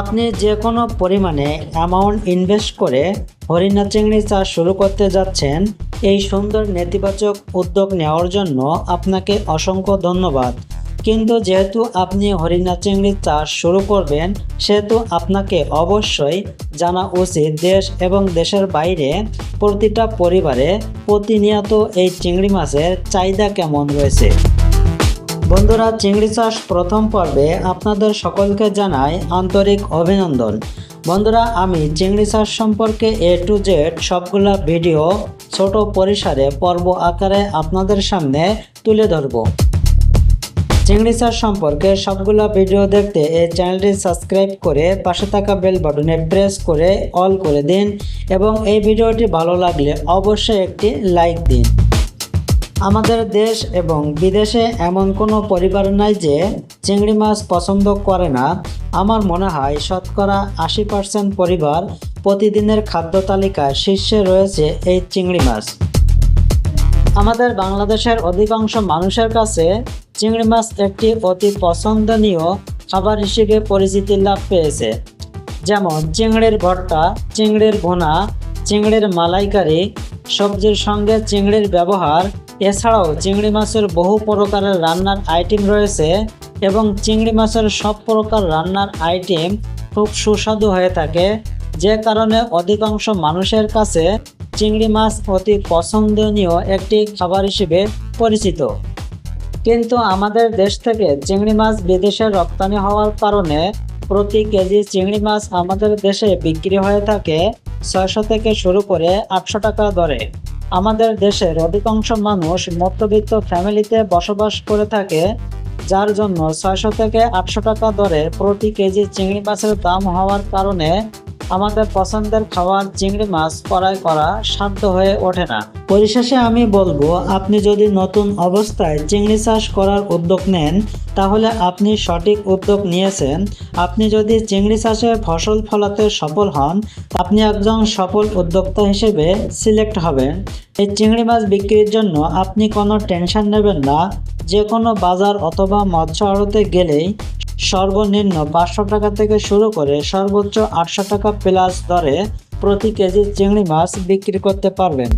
আপনি যে কোনো পরিমাণে অ্যামাউন্ট ইনভেস্ট করে হরিণা চিংড়ি চাষ শুরু করতে যাচ্ছেন, এই সুন্দর নেতিবাচক উদ্যোগ নেওয়ার জন্য আপনাকে অসংখ্য ধন্যবাদ। কিন্তু যেহেতু আপনি হরিণা চিংড়ি চাষ শুরু করবেন, সেহেতু আপনাকে অবশ্যই জানা উচিত দেশ এবং দেশের বাইরে প্রতিটা পরিবারে প্রতিনিয়ত এই চিংড়ি মাছের চাহিদা কেমন রয়েছে। বন্ধুরা, চিংড়ি চাষ প্রথম পর্বে আপনাদের সকলকে জানাই আন্তরিক অভিনন্দন। বন্ধুরা, আমি চিংড়ি চাষ সম্পর্কে এ টু জেড সবগুলা ভিডিও ছোট পরিসরে পর্ব আকারে আপনাদের সামনে তুলে ধরব। চিংড়ি চাষ সম্পর্কে সবগুলা ভিডিও দেখতে এই চ্যানেলটি সাবস্ক্রাইব করে পাশে থাকা বেল বাটনে প্রেস করে অল করে দিন এবং এই ভিডিওটি ভালো লাগলে অবশ্যই একটি লাইক দিন। আমাদের দেশ এবং বিদেশে এমন কোনো পরিবার নাই যে চিংড়ি মাছ পছন্দ করে না। আমার মনে হয় শতকরা আশি পার্সেন্ট পরিবার প্রতিদিনের খাদ্য তালিকায় শীর্ষে রয়েছে এই চিংড়ি মাছ। আমাদের বাংলাদেশের অধিকাংশ মানুষের কাছে চিংড়ি মাছ একটি অতি পছন্দনীয় খাবার হিসেবে পরিচিতি লাভ পেয়েছে। যেমন চিংড়ির ভর্তা, চিংড়ির ভুনা, চিংড়ির মালাইকারি, সবজির সঙ্গে চিংড়ির ব্যবহার এছাড়াও চিংড়ি মাছের বহু প্রকারের রান্নার আইটেম রয়েছে এবং চিংড়ি মাছের সব প্রকার রান্নার আইটেম খুব সুস্বাদু হয়ে থাকে। যে কারণে অধিকাংশ মানুষের কাছে চিংড়ি মাছ অতি পছন্দনীয় একটি খাবার হিসেবে পরিচিত। কিন্তু আমাদের দেশ থেকে চিংড়ি মাছ বিদেশে রপ্তানি হওয়ার কারণে প্রতি কেজি চিংড়ি মাছ আমাদের দেশে বিক্রি হয়ে থাকে ছয়শো থেকে শুরু করে আটশো টাকা দরে। আমাদের দেশের অধিকাংশ মানুষ মধ্যবিত্ত ফ্যামিলিতে বসবাস করে থাকে, যার জন্য ছয়শো থেকে আটশো টাকা দরে প্রতি কেজি চিংড়ি মাছের দাম হওয়ার কারণে আমাদের পছন্দের খাবার চিংড়ি মাছ ক্রয় করা সাধ্য হয়ে ওঠে না। পরিশেষে আমি বলব, আপনি যদি নতুন অবস্থায় চিংড়ি চাষ করার উদ্যোগ নেন, তাহলে আপনি সঠিক উদ্যোগ নিয়েছেন। আপনি যদি চিংড়ি চাষে ফসল ফলাতে সফল হন, আপনি একজন সফল উদ্যোক্তা হিসেবে সিলেক্ট হবেন। এই চিংড়ি মাছ বিক্রির জন্য আপনি কোনো টেনশন নেবেন না। যে কোনো বাজার অথবা মৎস্য আড়তে গেলেই সর্বনিম্ন পাঁচশো টাকা থেকে শুরু করে সর্বোচ্চ আটশো টাকা প্লাস দরে প্রতি কেজি চিংড়ি মাছ বিক্রি করতে পারবেন।